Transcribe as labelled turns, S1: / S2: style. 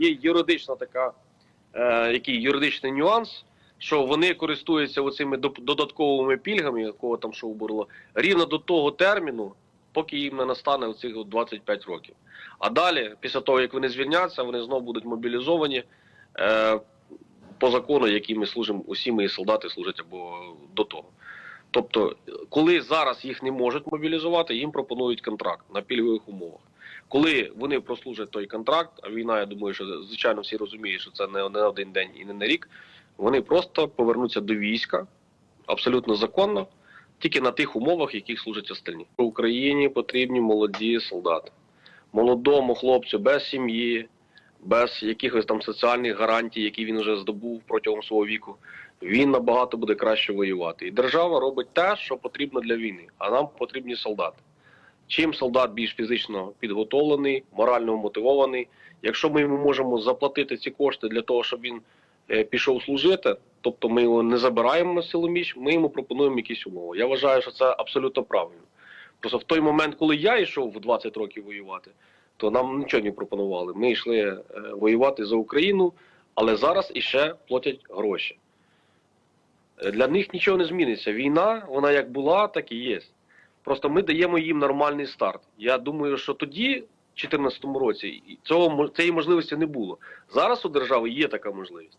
S1: є юридична така, е, який юридичний нюанс, що вони користуються оцими додатковими пільгами, якого там шоу було, рівно до того терміну, поки їм не настане оцих 25 років. А далі, після того, як вони звільняться, вони знову будуть мобілізовані е, по закону, який ми служимо, усі мої солдати служать або до того. Тобто, коли зараз їх не можуть мобілізувати, їм пропонують контракт на пільгових умовах. Коли вони прослужать той контракт, а війна, я думаю, що звичайно всі розуміють, що це не не один день і не на рік, вони просто повернуться до війська абсолютно законно, тільки на тих умовах, яких служать остальні. Україні потрібні молоді солдати. Молодому хлопцю без сім'ї, без якихось там соціальних гарантій, які він вже здобув протягом свого віку, він набагато буде краще воювати. І держава робить те, що потрібно для війни, а нам потрібні солдати. Чим солдат більш фізично підготовлений, морально мотивований, якщо ми йому можемо заплатити ці кошти для того, щоб він е, пішов служити, тобто ми його не забираємо на силоміч, ми йому пропонуємо якісь умови. Я вважаю, що це абсолютно правильно. Просто в той момент, коли я йшов в 20 років воювати, то нам нічого не пропонували. Ми йшли е, воювати за Україну, але зараз іще платять гроші. Е, Для них нічого не зміниться. Війна, вона як була, так і є. Просто ми даємо їм нормальний старт. Я думаю, що тоді, в 2014 році, цього цієї можливості не було. Зараз у держави є така можливість.